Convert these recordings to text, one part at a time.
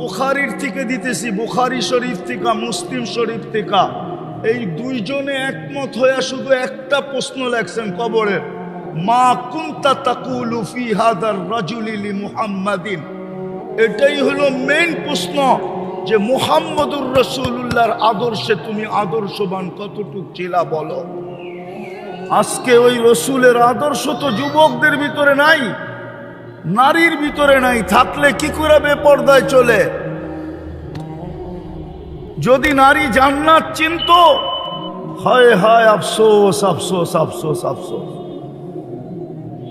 বুখারির থেকে দিতেছি, বুখারি শরীফ থেকে, মুসলিম শরীফ থেকে। এই দুইজনে একমত হয়ে শুধু একটা প্রশ্ন লেখছেন কবরের। মা কুন্তা তাকুলু হাদার রাজুলিলি মুহাম্মাদিন। এটাই হলো মেন প্রশ্ন যে মুহাম্মদুর রসুল্লাহর আদর্শে তুমি আদর্শবান কতটুক ছিলা বলো? আজকে ওই রসুলের আদর্শ তো যুবকদের ভিতরে নাই। নারীর ভিতরে নাই, থাকলে কি করে বেপর্দায় চলে? যদি নারী জান্নাত চিনত, হয় হয় আফসোস আফসোস আফসোস আফসোস।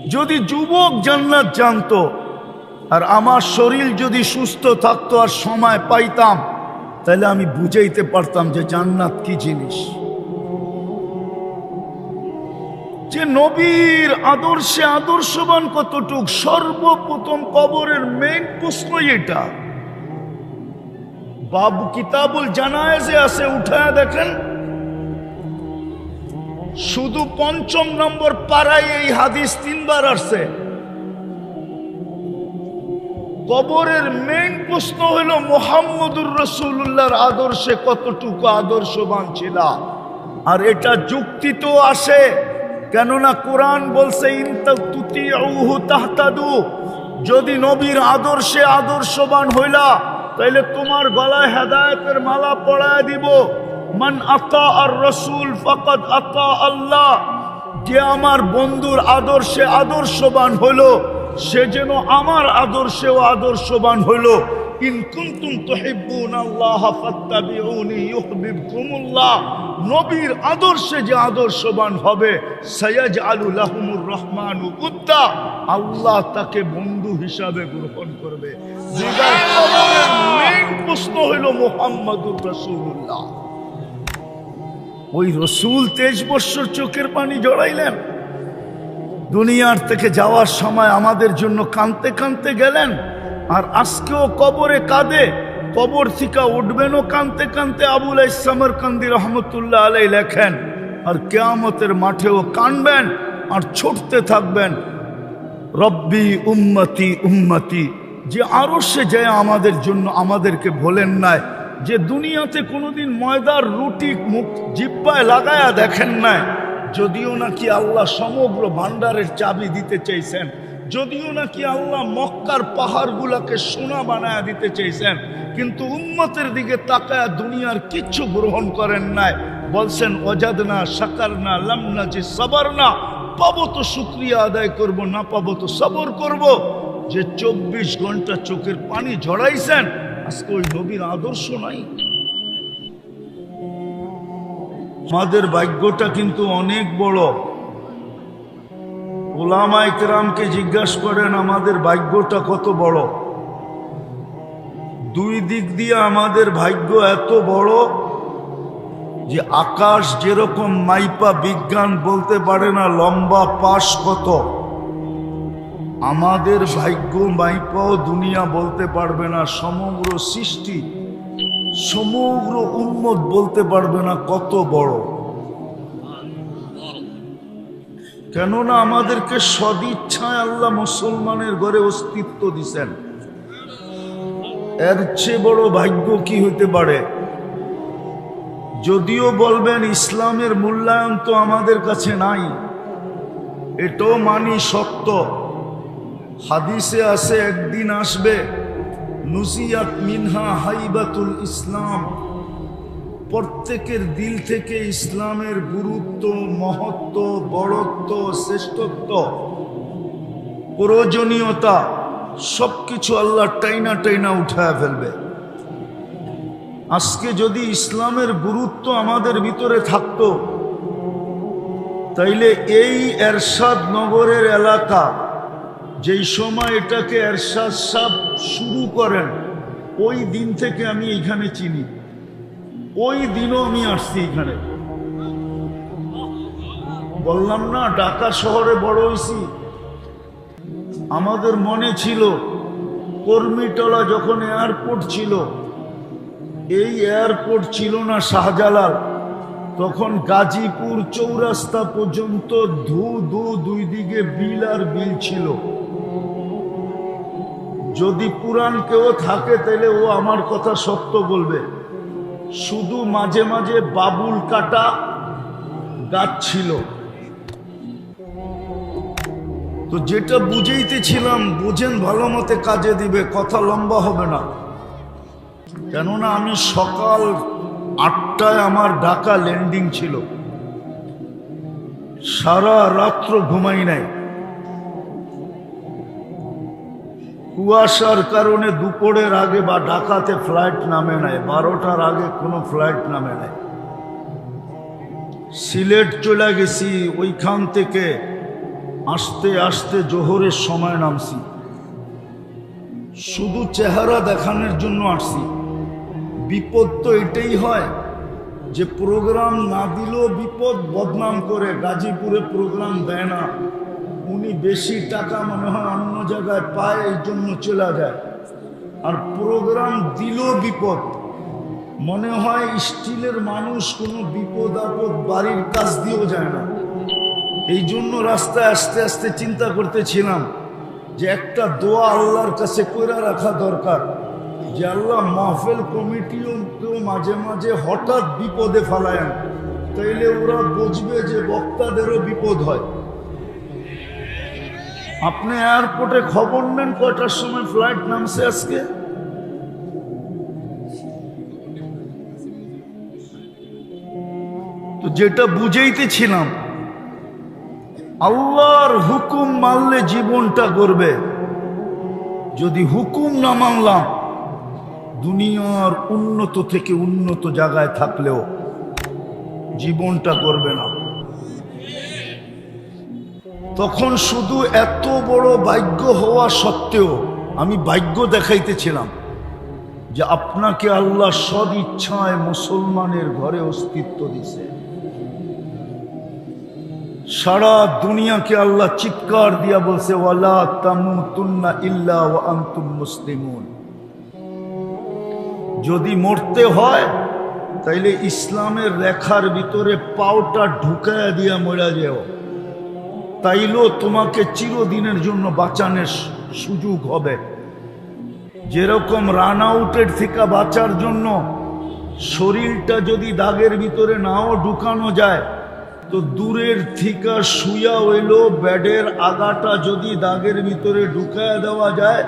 যদি যুবক জান্নাত জানতো, আর আমার শরীর যদি সুস্থ থাকতো আর সময় পাইতাম, তাহলে আমি বুঝাইতে পারতাম যে জান্নাত কি জিনিস। যে নবীর আদর্শে আদর্শবান কতটুক, সর্বপ্রথম কবরের মেন প্রশ্ন এটা। বাবু কিতাবুল জানায়েজে আছে, উঠায় দেখেন। শুধু পঞ্চম নম্বর পাড়ায় এই হাদিস তিনবার আসছে। কবরের মেইন প্রশ্ন হলো, মোহাম্মদুর রসুল্লাহর আদর্শে কতটুকু আদর্শবান ছিল আর এটা যুক্তি তো আসে। কেননা কোরআন বলছে তাহতাদু। যদি নবীর আদর্শে আদর্শবান হইলা, তাইলে তোমার গলায় হেদায়তের মালা পড়ায় দিব। মান আতা আর রসুল ফকত আতা আল্লাহ। যে আমার বন্ধুর আদর্শে আদর্শবান হলো সে যেন আমার আদর্শেও আদর্শবান হলো ইন কুনতুম তুহিব্বুন আল্লাহ ফাত্তাবিউনি ইউহিব্বুকুমুল্লাহ। নবীর আদর্শে যে আদর্শবান হবে, সায়াজআলু লাহুমুর রহমানু উদ্দা। আল্লাহ তাকে বন্ধু হিসাবে গ্রহণ করবে। প্রশ্ন হলো মুহাম্মাদুর রাসূলুল্লাহ। ওই রসুল তেইশ বৎসর চোখের পানি জড়াইলেন। দুনিয়ার থেকে যাওয়ার সময় আমাদের জন্য কানতে কানতে গেলেন। আর আজকেও কবরে কাঁদে, কবর থেকে উঠবেনও কানতে কানতে আবুল ইসলামের কান্দি রহমতুল্লাহ আলাই লেখেন, আর কেয়ামতের মাঠেও কানবেন আর ছুটতে থাকবেন। রব্বি উম্মতি উম্মতি, যে আরও সে যায় আমাদের জন্য আমাদেরকে বলেন নাই, যে দুনিয়াতে কোনোদিন ময়দার রুটি মুখ জিব্বায় লাগায়া দেখেন নাই, যদিও নাকি আল্লাহ সমগ্র ভান্ডারের চাবি দিতে চাইছেন যদিও নাকি আল্লাহ মক্কার পাহাড়গুলাকে সোনা বানায়া দিতে চাইছেন কিন্তু উম্মতের দিকে তাকায়া দুনিয়ার কিচ্ছু গ্রহণ করেন নাই। বলছেন অজাদ না সাকার না লামনা, যে সবার না পাবো তো শুক্রিয়া আদায় করব, না পাবো তো সবর করব। যে চব্বিশ ঘণ্টা চোখের পানি ঝড়াইছেন আজকে ওই নবীর আদর্শ নাই। আমাদের ভাগ্যটা কিন্তু অনেক বড়। ওলামা ইকরামকে জিজ্ঞাসা করেন, আমাদের ভাগ্যটা কত বড়? দুই দিক দিয়ে আমাদের ভাগ্য এত বড় যে আকাশ যেরকম মাইপা বিজ্ঞান বলতে পারে না, লম্বা পাশ কত। আমাদের ভাগ্য মাইপাও দুনিয়া বলতে পারবে না, সমগ্র সৃষ্টি, সমগ্র উন্মত বলতে পারবে না কত বড়। কেননা আমাদেরকে সদিচ্ছায় আল্লাহ মুসলমানের ঘরে অস্তিত্ব দিছেন। এর চেয়ে বড় ভাগ্য কি হতে পারে? যদিও বলবেন ইসলামের মূল্যায়ন তো আমাদের কাছে নাই, এটাও মানি সত্য। হাদিসে আছে, একদিন আসবে নুসিয়াত মিনহা হাইবাতুল ইসলাম। প্রত্যেকের দিল থেকে ইসলামের গুরুত্ব, মহত্ব, বড়ত্ব, শ্রেষ্ঠত্ব, প্রয়োজনীয়তা, সবকিছু আল্লাহ টাইনা টাইনা উঠায় ফেলবে। আজকে যদি ইসলামের গুরুত্ব আমাদের ভিতরে থাকতো, তাইলে এই এরশাদ নগরের এলাকা, যেই সময় এটাকে এরশাদ সাহ শুরু করেন, ওই দিন থেকে আমি এখানে চিনি। ওই দিনও আমি আসছি এখানে। বললাম, না, ঢাকা শহরে বড় হয়েছি আমাদের মনে ছিল, কর্মীটলা যখন এয়ারপোর্ট ছিল, এই এয়ারপোর্ট ছিল না শাহজালাল। তখন গাজীপুর চৌরাস্তা পর্যন্ত ধু ধু, দুই দিকে বিল আর বিল ছিল। যদি পুরাণ কেউ থাকে, তাহলে ও আমার কথা সত্য বলবে। শুধু মাঝে মাঝে বাবুল কাটা গাছ ছিল। তো যেটা বুঝেইতেছিলাম, বুঝেন ভালো মতে কাজে দিবে, কথা লম্বা হবে না। কেননা আমি সকাল আটটায় আমার ঢাকা ল্যান্ডিং ছিল। সারা রাত্র ঘুমাই নাই। কুয়াশার কারণে দুপুরের আগে বা ঢাকাতে ফ্লাইট নামে নাই, বারোটার আগে কোনো ফ্লাইট নামে নাই। সিলেট চলে গেছি, ওইখান থেকে আসতে আসতে জোহরের সময় নামছি। শুধু চেহারা দেখানোর জন্য আসছি। বিপদ তো এটাই হয় যে প্রোগ্রাম না দিলেও বিপদ বদনাম করে, গাজীপুরে প্রোগ্রাম দেয় না। উনি বেশি টাকা মনে হয় অন্য জায়গায় পায়, এই জন্য চলে যায়। আর প্রোগ্রাম দিলেও বিপদ। মনে হয় স্টিলের মানুষ কোনো বিপদ আপদ বাড়ির কাজ দিয়েও যায় না। এই জন্য রাস্তায় আস্তে আস্তে চিন্তা করতেছিলাম যে একটা দোয়া আল্লাহর কাছে কইরা রাখা দরকার, যে আল্লাহ মাহফিল কমিটিও মাঝে মাঝে হঠাৎ বিপদে ফালায়েন তাইলে ওরা বুঝবে যে বক্তাদেরও বিপদ হয়। আপনি এয়ারপোর্টে খবর নেন কয়টার সময় ফ্লাইট নামছে আজকে? তো যেটা বুঝাইতেছিলাম, আল্লাহর হুকুম মানলে জীবনটা করবে যদি হুকুম না মানলাম, দুনিয়ার উন্নত থেকে উন্নত জায়গায় থাকলেও জীবনটা করবে না। তখন শুধু এত বড় ভাগ্য হওয়া সত্ত্বেও আমি ভাগ্য দেখাইতেছিলাম যে আপনাকে আল্লাহ সদ ইচ্ছায় মুসলমানের ঘরে অস্তিত্ব দিছে। সারা দুনিয়াকে আল্লাহ চিৎকার দিয়া বলছে, ওয়ালা তামুতুন্না ইল্লা ওয়া আনতুম মুসলিমুন। যদি মরতে হয়, তাইলে ইসলামের রেখার ভিতরে পাওটা ঢুকায়া দিয়া মরা যেও। তাইলেও তোমাকে চিরদিনের জন্য বাঁচানোর সুযোগ হবে। যেরকম রান আউটের থেকে বাঁচার জন্য শরীরটা যদি দাগের ভিতরে নাও ঢুকানো যায়, তো দূরের থেকে শুয়া হইল ব্যাডের আগাটা যদি দাগের ভিতরে ঢুকায় দেওয়া যায়,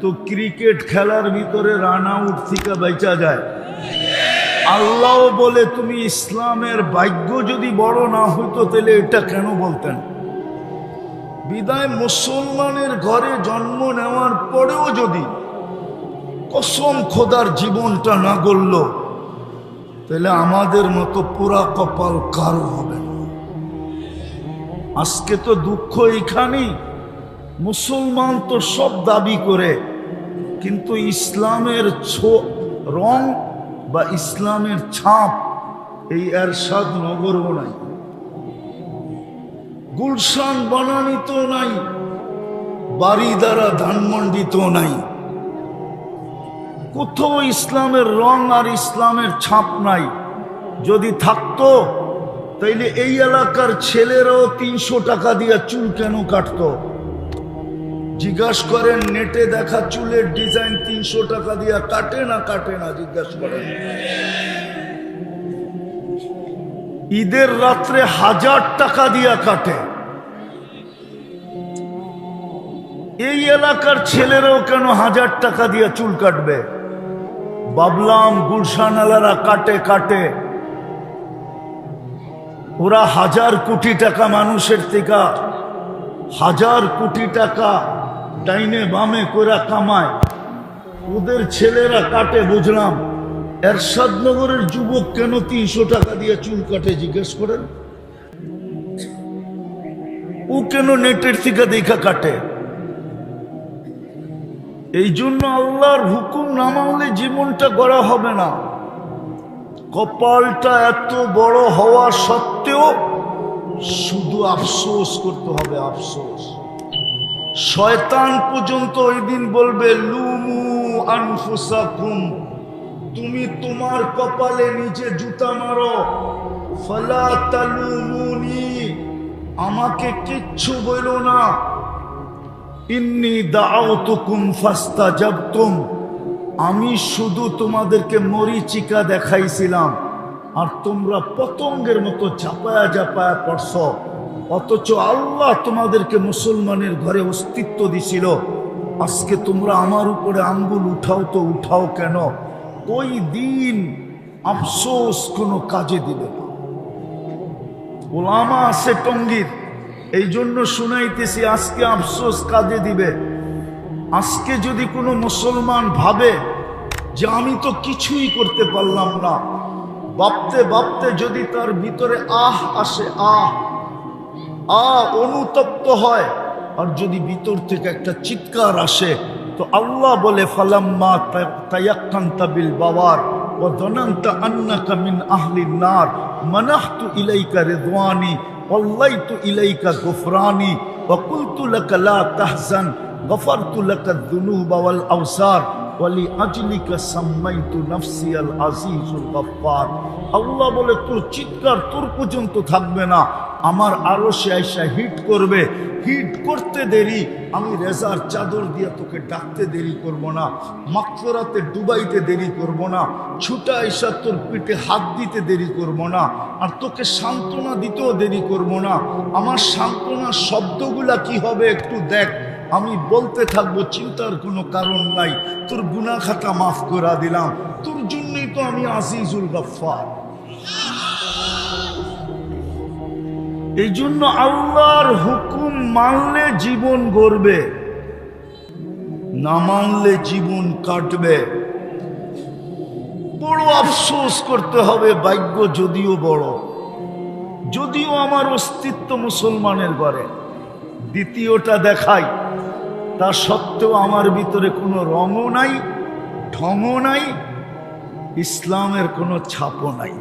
তো ক্রিকেট খেলার ভিতরে রান আউট থেকে বেচা যায়। আল্লাহ বলে, তুমি ইসলামের ভাগ্য যদি বড় না হইতো, তাহলে এটা কেন বলতেন? বিদায় মুসলমানের ঘরে জন্ম নেওয়ার পরেও যদি কসম খোদার জীবনটা না গড়ল, তাহলে আমাদের মতো পুরা কপাল কারও হবে না। আজকে তো দুঃখ এখানেই মুসলমান তো সব দাবি করে, কিন্তু ইসলামের ছো- রং বা ইসলামের ছাপ এই এরশাদ নগরও নাই। গুলশান বনানিত নাই বাড়ি দ্বারা ধানমন্ডিত নাই। কোথাও ইসলামের রং আর ইসলামের ছাপ নাই। যদি থাকতো, তাইলে এই এলাকার ছেলেরাও তিনশো টাকা দিয়ে চুল কেন কাটতো? জিজ্ঞাসা করেন, নেটে দেখা চুলের ডিজাইন তিনশো টাকা দিয়ে কাটে না কাটে না? জিজ্ঞাসা করেন। ঈদের রাত্রে হাজার টাকা দিয়া কাটে। এই এলাকার ছেলেরাও কেন হাজার টাকা দিয়ে চুল কাটবে? বাবলাম গুলশানালারা কাটে কাটে। ওরা হাজার কোটি টাকা মানুষের থেকে হাজার কোটি টাকা ডাইনে বামে করে কামায়। ওদের ছেলেরা কাটে, বুঝলাম। এরশাদনগরের যুবক কেন তিনশো টাকা দিয়ে চুল কাটে, জিজ্ঞেস করেন? ও কেন নেটের থেকে দেখা কাটে? এই জন্য আল্লাহর হুকুম না মানলে জীবনটা গড়া হবে না। কপালটা এত বড় হওয়া সত্ত্বেও শুধু আফসোস করতে হবে, আফসোস। শয়তান পর্যন্ত ওই দিন বলবে, লুমু আনফুসাকুম। তুমি তোমার কপালে নিচে জুতা মারো। ফলা তালুমুনি, আমাকে কিচ্ছু বইল না। ইন্নি দাউতুকুম ফাস্তাজাবতুম, আমি শুধু তোমাদেরকে মরিচিকা দেখাইছিলাম। আর তোমরা পতঙ্গের মতো ঝাপায়া ঝাপায়া পড়ছ। অথচ আল্লাহ তোমাদেরকে মুসলমানের ঘরে অস্তিত্ব দিছিল। আজকে তোমরা আমার উপরে আঙ্গুল উঠাও তো উঠাও কেন? ওই দিন আফসোস কোনো কাজে দিবে না। ওলামা আছে টঙ্গির, এই জন্য শুনাইতেছি আজকে আফসোস কাজে দিবে। আজকে যদি কোনো মুসলমান ভাবে যে আমি তো কিছুই করতে পারলাম না, ভাবতে ভাবতে যদি তার ভিতরে আহ আসে, আহ আহ অনুতপ্ত হয়, আর যদি ভিতর থেকে একটা চিৎকার আসে তো আল্লাহ বলে ফালাম্মা তায়াক্কান্তা বিল বাওয়ার ও জনান্তা আন্নাকা মিন আহলিন নার মানাহতু ইলাইকা রিদওয়ানি ওয়াল্লাইতু ইলাইকা গুফরানি ওয়া কুলতু লাকা লা তাহজান গফারতু লাকা যুনুবা ওয়াল আওসার ওয়ালি আজলিকা সাম্মাইতু নাফসিয়াল আজিজুল গাফফার। আল্লাহ বলে, তোর চিৎকার তোর পর্যন্ত থাকবে না। আমার আরও সে আয়সা হিট করবে। হিট করতে দেরি, আমি রেজার চাদর দিয়ে তোকে ডাকতে দেরি করব না। মাকফেরাতে ডুবাইতে দেরি করব না। ছুটা এসা তোর পিঠে হাত দিতে দেরি করব না। আর তোকে সান্ত্বনা দিতেও দেরি করব না। আমার সান্ত্বনার শব্দগুলা কি হবে একটু দেখ। আমি বলতে থাকব, চিন্তার কোনো কারণ নাই। তোর গুনা খাতা মাফ করা দিলাম। তোর জন্যই তো আমি আজিজুল গফার এই জন্য আল্লাহর হুকুম মানলে জীবন গড়বে, না মানলে জীবন কাটবে। বড় আফসোস করতে হবে, ভাগ্য যদিও বড়। যদিও আমার অস্তিত্ব মুসলমানের ঘরে। দ্বিতীয়টা দেখাই তা সত্ত্বেও আমার ভিতরে কোনো রঙও নাই, ঢঙও নাই, ইসলামের কোনো ছাপও নাই।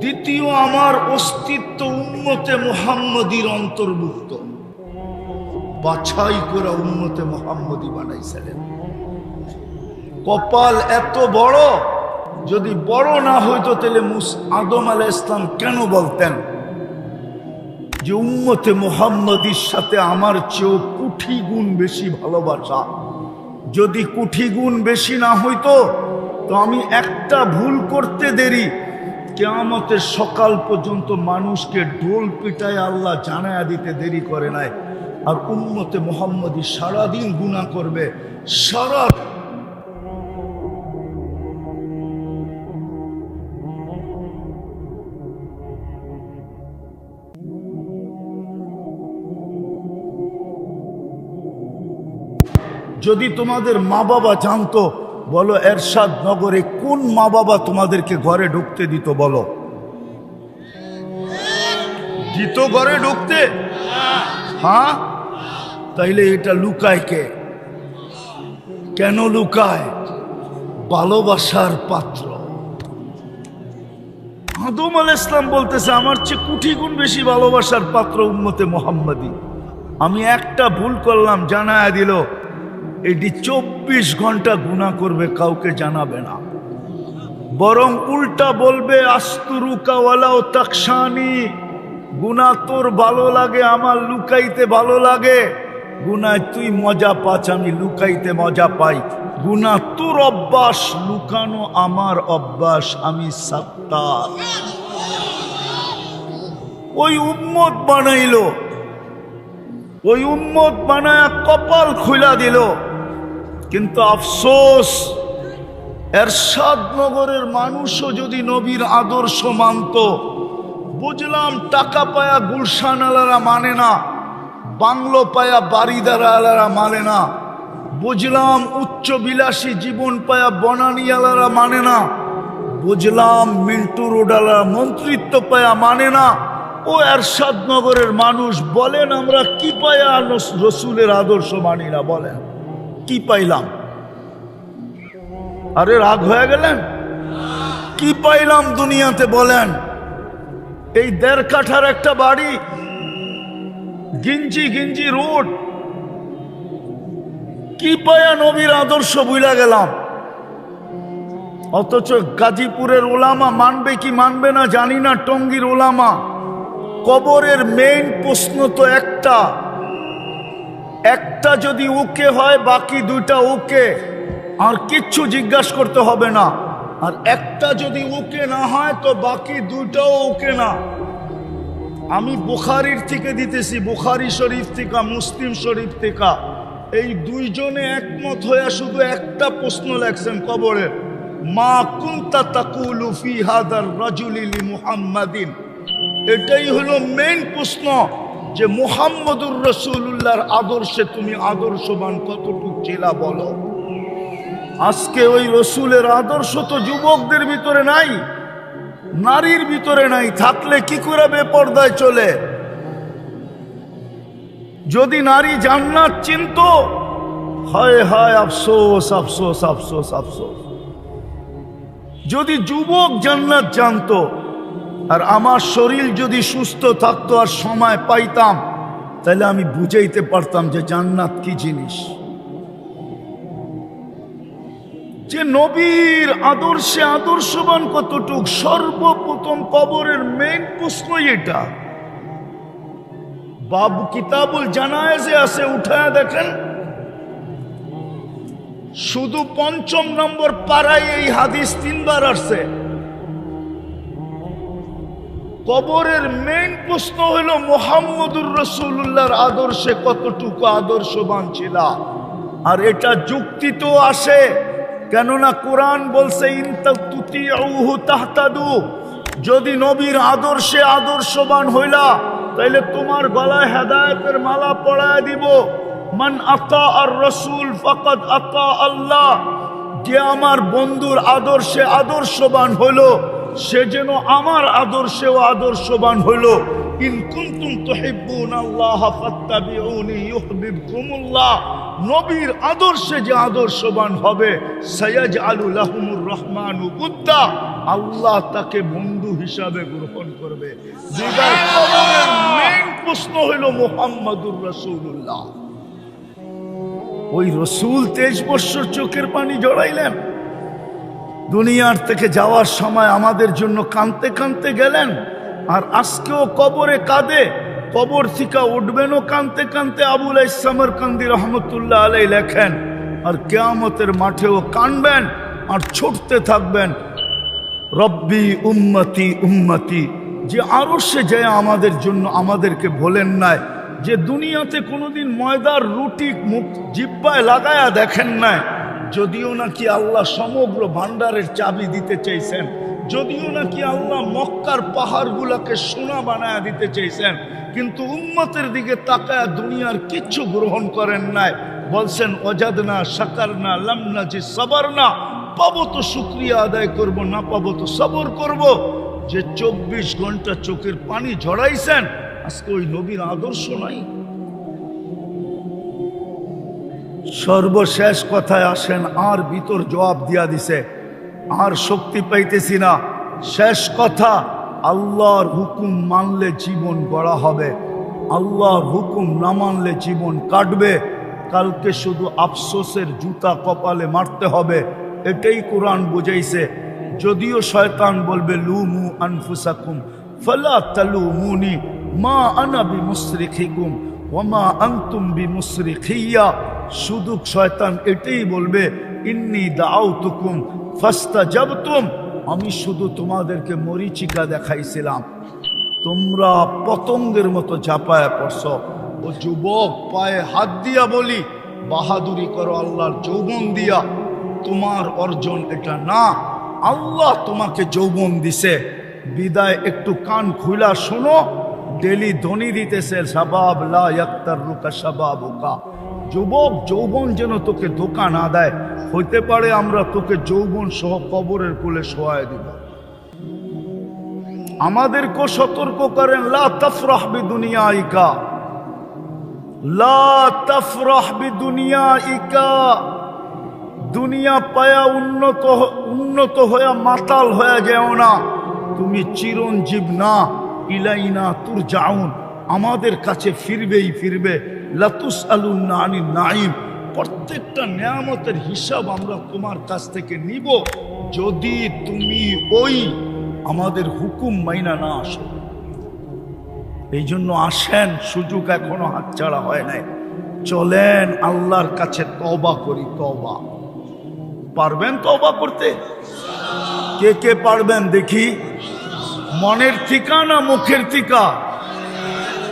দ্বিতীয়, আমার অস্তিত্ব উন্মতে মোহাম্মদীর অন্তর্ভুক্ত। বাছাই করে উন্মতে মোহাম্মদী বানাইছিলেন। কপাল এত বড়, যদি বড় না হইতো তাহলে মুস আদম আলা ইসলাম কেন বলতেন? যে উম্মতে মোহাম্মদীর সাথে আমার চেয়েও কুঠি গুণ বেশি ভালোবাসা। যদি কুঠি গুণ বেশি না হইতো, তো আমি একটা ভুল করতে দেরি। কেয়ামতের সকাল পর্যন্ত মানুষকে ঢোল পিটায় আল্লাহ জানায়া দিতে দেরি করে নাই। আর উম্মতে মোহাম্মদী সারাদিন গুণা করবে, সারা যদি তোমাদের মা বাবা জানতো, বলো, এরশাদ নগরে কোন মা বাবা তোমাদেরকে ঘরে ঢুকতে দিত, বলো। দিত ঘরে ঢুকতে? হ্যাঁ? তাইলে এটা লুকায় কে? কেন লুকায়? ভালোবাসার পাত্র। আদম আল ইসলাম বলতেছে, আমার চেয়ে কুঠি গুণ বেশি ভালোবাসার পাত্র উন্মতে মোহাম্মদী। আমি একটা ভুল করলাম, জানায় দিল। এটি চব্বিশ ঘণ্টা গুণা করবে, কাউকে জানাবে না। বরং উল্টা বলবে আস্তুরুকাওয়ালাও তাকসানি গুণা তোর ভালো লাগে, আমার লুকাইতে ভালো লাগে। গুনায় তুই মজা পাচ আমি লুকাইতে মজা পাই। গুনা তোর অভ্যাস, লুকানো আমার অভ্যাস, আমি সাত্তার ওই উম্মত বানাইল, ওই উম্মত বানায় কপাল খুলা দিল। কিন্তু আফসোস, এরশাদ নগরের মানুষও যদি নবীর আদর্শ মানত, বুঝলাম টাকা পায়া গুলশান আলারা মানে না, বাংলো পায়া বাড়িদার আলারা মানে না, বুঝলাম উচ্চ বিলাসী জীবন পায়া বনানি আলারা মানে না, বুঝলাম মিন্টু রোডালা মন্ত্রিত্ব পায়া মানে না, ও এরশাদ নগরের মানুষ বলেন আমরা কি পায়া রসুলের আদর্শ মানি না বলেন। কি পাইলাম? আরে রাগ হয়ে গেলেন? কি পাইলাম দুনিয়াতে বলেন? এই দেড় কাঠার একটা বাড়ি, গিঞ্জি গিঞ্জি রোড। কি পায়া নবীর আদর্শ বুইলা গেলাম? অথচ গাজীপুরের ওলামা মানবে কি মানবে না জানি না, টঙ্গীর ওলামা। কবরের মেইন প্রশ্ন তো একটা। একটা যদি ওকে হয়, বাকি দুইটা ওকে আর কিচ্ছু জিজ্ঞাসা করতে হবে না। আর একটা যদি ওকে না হয়, তো বাকি দুইটাও ওকে না। আমি বুখারির থেকে দিতেছি, বুখারি শরীফ থেকে, মুসলিম শরীফ থেকে। এই দুইজনে একমত হয়ে শুধু একটা প্রশ্ন লেখছেন কবরে, মা কুন্তা তাকুলু ফি হাদার রাজুলিলি মুহাম্মাদিন? এটাই হলো মেইন প্রশ্ন। যে মুহাম্মদুর রসুল্লাহর আদর্শে তুমি আদর্শবান কতটুকু চেলা বলো? আজকে ওই রসুলের আদর্শ তো যুবকদের ভিতরে নাই, নারীর ভিতরে নাই, থাকলে কি করে বেপর্দায় চলে? যদি নারী জান্নাত চিনত, হায় হায় আফসোস আফসোস আফসোস আফসোস। যদি যুবক জান্নাত জানতো আর আমার শরীর যদি সুস্থ থাকতো আর সময় পাইতাম, তাহলে আমি বুঝাইতে পারতাম যে জান্নাত কি জিনিস। যে নবীর আদর্শে আদর্শবান কতটুক, সর্বপ্রথম কবরের মেইন প্রশ্নই এটা। বাবু কিতাবুল জানায়েজে আছে, উঠায় দেখেন। শুধু পঞ্চম নম্বর পাড়ায় এই হাদিস তিনবার আসছে। কবরের মেইন প্রশ্ন হলো মোহাম্মদুর রসুল্লাহর আদর্শে কতটুকু আদর্শবান ছিল? আর এটা যুক্তি তো আসে, কেননা কোরআন বলছে তাহতাদু যদি নবীর আদর্শে আদর্শবান হইলা, তাইলে তোমার গলায় হেদায়তের মালা পড়ায় দিব। মান আতা আর রসুল ফকত আতা আল্লাহ যে আমার বন্ধুর আদর্শে আদর্শবান হলো সে যেন আমার আদর্শেও আদর্শবান ইউহিব্বুকুমুল্লাহ। নবীর আদর্শে যে আদর্শবান হবে সৈয়দ আলু লাহুমুর রহমানু উদ্দা আল্লাহ তাকে বন্ধু হিসাবে গ্রহণ করবে। প্রশ্ন হইল মোহাম্মদুর রসুল্লাহ ওই রসুল তেইশ বৎসর চোখের পানি জড়াইলেন। দুনিয়ার থেকে যাওয়ার সময় আমাদের জন্য কানতে কানতে গেলেন। আর আজকেও কবরে কাঁদে। কবর থেকে উঠবেনও কানতে কানতে আবুল ইসলামের কান্দি রহমতুল্লাহ আলাই লেখেন, আর কেয়ামতের মাঠেও কানবেন আর ছুটতে থাকবেন। রব্বি উম্মতি উম্মতি, যে আরও সে যায় আমাদের জন্য আমাদেরকে বলেন নাই, যে দুনিয়াতে কোনোদিন ময়দার রুটি মুখ জিব্বায় লাগায়া দেখেন নাই যদিও নাকি আল্লাহ সমগ্র ভান্ডারের চাবি দিতে চাইছেন, যদিও নাকি আল্লাহ মক্কার পাহাড়গুলোকে সোনা বানায় দিতে চাইছেন, কিন্তু উম্মতের দিকে তাকায় দুনিয়ার কিচ্ছু গ্রহণ করেন নাই। বলছেন অজাদ না সাকার না লামনা, যে সবার না পাবো তো শুক্রিয়া আদায় করব, না পাবো তো সবর করব। যে চব্বিশ ঘণ্টা চোখের পানি ঝড়াইছেন আজকে ওই নবীর আদর্শ নাই। সর্বশেষ কথায় আসেন, আর ভিতর জবাব দিয়া দিছে। আর শক্তি পাইতেছি না। শেষ কথা, আল্লাহর হুকুম মানলে জীবন গড়া হবে। আল্লাহর হুকুম না মানলে জীবন কাটবে। কালকে শুধু আফসোসের জুতা কপালে মারতে হবে। এটাই কোরআন বুঝাইছে। যদিও শয়তান বলবে লু লুমু আনফুসাকুম, ফলা তালু মুনি মা আনাবি মুসরিখিকুম ওমা আন্তুম বি মুসরিখিয়া শুধু শয়তান এটাই বলবে, ইন্নি দাও তুকুম ফাস্তা তুম আমি শুধু তোমাদেরকে মরিচিকা দেখাইছিলাম। তোমরা পতঙ্গের মতো ঝাঁপায় পড়ছ। ও যুবক, পায়ে হাত দিয়া বলি, বাহাদুরি করো আল্লাহর যৌবন দিয়া। তোমার অর্জন এটা না। আল্লাহ তোমাকে যৌবন দিছে। বিদায় একটু কান খুলা শোনো। ডেলি ধ্বনি দিতেছে, সাবাব লা ইয়াক্তার রুকা সাবাবুকা। যুবক যৌবন যেন তোকে ধোকা না দেয়, হইতে পারে আমরা তোকে যৌবন সহ কবরের কোলে শোয়ায় দিব। আমাদেরকে সতর্ক করেন, লা তফরাহ বি দুনিয়া ইকা লা তফরাহ বি দুনিয়া ইকা দুনিয়া পায়া উন্নত উন্নত হয়ে মাতাল হয়ে যেও না। তুমি চিরঞ্জীব না, ইলাইনা তুর যাউন আমাদের কাছে ফিরবেই ফিরবে। লাতুস আলুন্না আনি নাইম প্রত্যেকটা নিয়ামতের হিসাব আমরা তোমার কাছ থেকে নিব। যদি তুমি ওই আমাদের হুকুম মাইনা না আসো। এই জন্য আসেন, সুযোগ এখনও হাতছাড়া হয় নাই। চলেন, আল্লাহর কাছে তবা করি তবা পারবেন তবা করতে? কে কে পারবেন দেখি? মনের থিকা না মুখের থিকা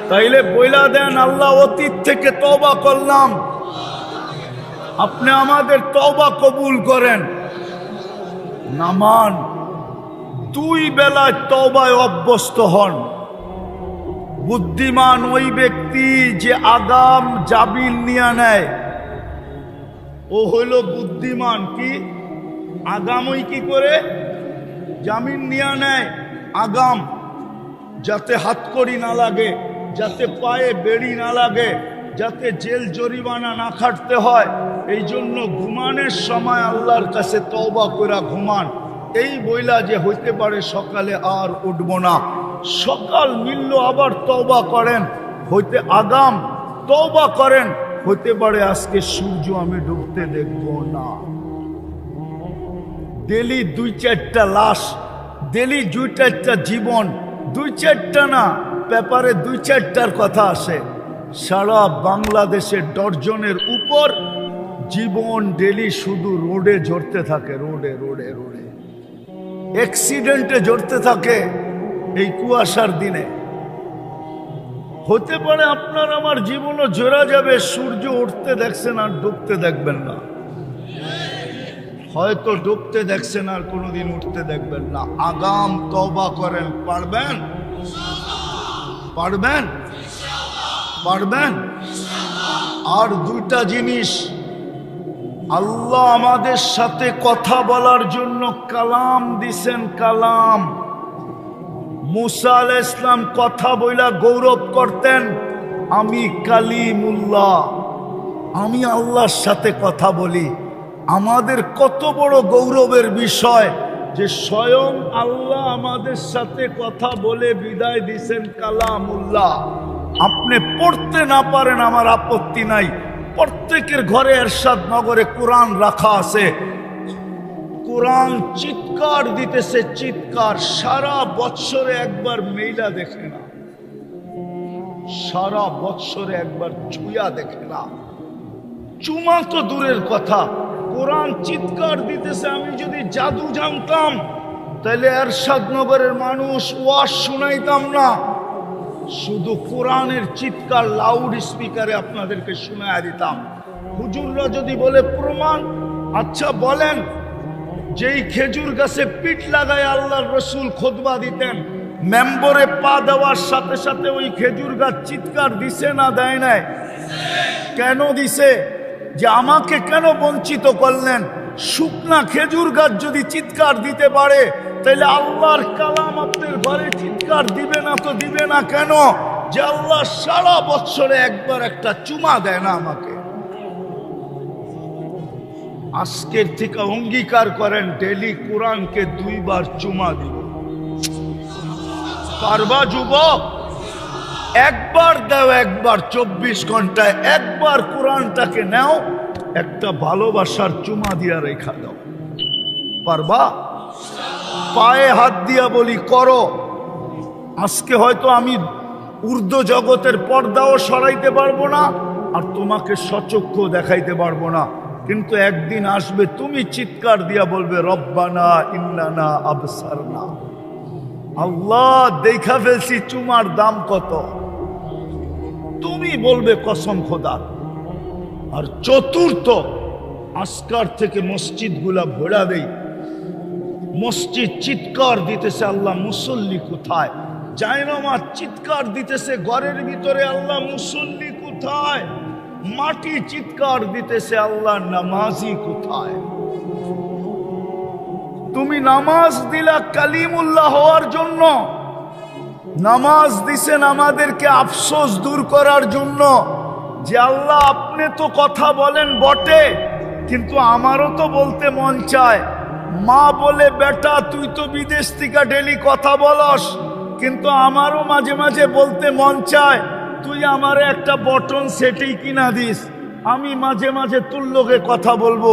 তাইলে বইলা দেন, আল্লাহ অতীত থেকে তবা করলাম। আপনি আমাদের তবা কবুল করেন। নামান, দুই বেলায় তবায় অভ্যস্ত হন। বুদ্ধিমান ওই ব্যক্তি যে আগাম জাবিল নিয়ে নেয়। ও হইল বুদ্ধিমান কি? আগামই কি করে? জামিন নিয়ে নেয়, আগাম, যাতে হাতকড়ি না লাগে। যাতে পায়ে বেড়ি না লাগে, যাতে জেল জরিমানা না খাটতে হয়, এই জন্য ঘুমানের সময় আল্লাহর কাছে তওবা করা ঘুমান। এই বইলা যে হইতে পারে সকালে আর উঠব না। সকাল মিলল আবার তওবা করেন, হইতে আগাম তওবা করেন, হইতে পারে আজকে সূর্য আমি ডুবতে দেখব না। ডেলি দুই চারটা লাশ, ডেলি দুই চারটা জীবন, দুই চারটা না পেপারে দুই চারটার কথা আসে। সারা বাংলাদেশের ডর্জনের উপর জীবন ডেলি শুধু রোডে ঝরতে থাকে, রোডে রোডে রোডে। অ্যাক্সিডেন্টে ঝরতে থাকে এই কুয়াশার দিনে। হতে পারে আপনার আমার জীবনও জোরা যাবে, সূর্য উঠতে দেখছেন আর ডুবতে দেখবেন না। হয়তো ডুবতে দেখছেন আর কোনোদিন উঠতে দেখবেন না। আগাম তবা করেন, পারবেন? পারবেন? পারবেন? আর দুইটা জিনিস। আল্লাহ আমাদের সাথে কথা বলার জন্য কালাম দিছেন, কালাম। মুসা আল ইসলাম কথা বইলা গৌরব করতেন, আমি কালিমুল্লাহ। আমি আল্লাহর সাথে কথা বলি। আমাদের কত বড় গৌরবের বিষয়। যে স্বয়ং আল্লাহ আমাদের সাথে কথা বলে বিদায় দিছেন কালামুল্লাহ। আপনি পড়তে না পারেন, আমার আপত্তি নাই। প্রত্যেকের ঘরে এরশাদ নগরে কোরআন রাখা আছে। কোরআন চিৎকার দিতেছে, চিৎকার। সারা বৎসরে একবার মেইলা দেখে না। সারা বৎসরে একবার ছুঁয়া দেখে না। চুমা তো দূরের কথা। কোরআন চিৎকার দিতেছে, আমি যদি জাদু জানতাম তাহলে এরশাদ নগরের মানুষ ওয়াজ শুনাইতাম না। শুধু কোরআনের চিৎকার লাউড স্পিকারে আপনাদেরকে শোনায় দিতাম। হুজুররা যদি বলে, প্রমাণ? আচ্ছা বলেন। যেই খেজুর গাছে পিঠ লাগায় আল্লাহর রসুল খোদবা দিতেন, মেম্বরে পা দেওয়ার সাথে সাথে ওই খেজুর গাছ চিৎকার দিছে না দেয় নাই? কেন দিছে? যে আমাকে কেন বঞ্চিত করলেন? শুকনা খেজুর গাছ যদি চিৎকার দিতে পারে, তাহলে আল্লাহর কালাম আপনার ঘরে চিৎকার দিবে না তো দিবে না কেন? যে আল্লাহ সারা বছরে একবার একটা চুমা দেয় না আমাকে। আজকের থেকে অঙ্গীকার করেন, ডেলি কোরআনকে দুইবার চুমা দিব। পারবা যুবক? একবার দাও, একবার চব্বিশ ঘন্টায় একবার কোরআনটাকে নাও, একটা ভালোবাসার চুমা দিয়া রেখা দাও। পারবা? পায়ে হাত দিয়া বলি, করো। আজকে হয়তো আমি ঊর্ধ্ব জগতের পর্দাও সরাইতে পারব না, আর তোমাকে সচক্ষু দেখাইতে পারব না। কিন্তু একদিন আসবে, তুমি চিৎকার দিয়া বলবে, রব্বানা ইন্নানা আবসারনা। আল্লাহ, দেখা ফেলছি, চুমার দাম কত? তুমি বলবে, কসম খোদা। আর চতুর্থ, আসকার থেকে মসজিদগুলা ভোড়া দেই। মসজিদ চিৎকার দিতেছে, আল্লাহ মুসল্লি কোথায়? জায়নামাজ চিৎকার দিতেছে, ঘরের ভিতরে আল্লাহ মুসল্লি কোথায়? মাটি চিৎকার দিতেছে আল্লাহ নামাজি কোথায়? তুমি নামাজ দিলা কালিমুল্লাহ হওয়ার জন্য। নামাজ দিছেন আমাদেরকে আফসোস দূর করার জন্য। যে আল্লাহ, আপনি তো কথা বলেন বটে, কিন্তু আমারও তো বলতে মন চায়। মা বলে, বেটা, তুই তো বিদেশ থেকে ডেলি কথা বলস। কিন্তু আমারও মাঝে মাঝে বলতে মন চায়, তুই আমারে একটা বটন সেটেই কিনা দিস। আমি মাঝে মাঝে তোর লোকে কথা বলব।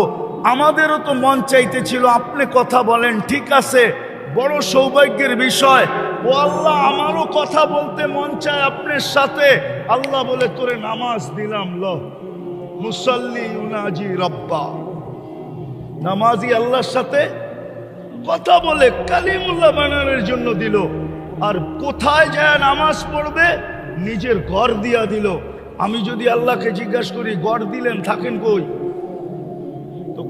আমাদেরও তো মন চাইতেছিল, আপনি কথা বলেন, ঠিক আছে। বড় সৌভাগ্যের বিষয় ও আল্লাহ, আমারও কথা বলতে মন চায় আপনার সাথে। আল্লাহ বলে, তোরে নামাজ দিলাম, ল। মুসল্লি উনাজি রব্বা। নামাজি আল্লাহর সাথে কথা বলে কালিমুল্লাহ বানানোর জন্য দিল। আর কোথায় যায় নামাজ পড়বে? নিজের ঘর দিয়া দিল। আমি যদি আল্লাহকে জিজ্ঞাসা করি গড় দিলেন, থাকেন কই?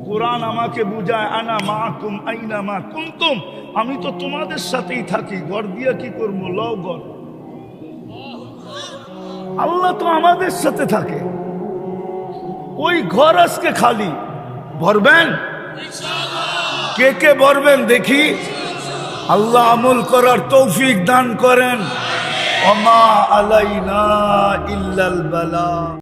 কোরআন আমাকে বুঝায়, আনা মা কুম আইনা মা কুমতুম আমি তো তোমাদের সাথেই থাকি গড় দিয়া কি করব? লও গড় আল্লাহ তো আমাদের সাথে থাকে। ওই ঘর আজকে খালি। ভরবেন? কে কে ভরবেন দেখি? আল্লাহ আমল করার তৌফিক দান করেন। অমা আলাইনা ইল্লাল বালা।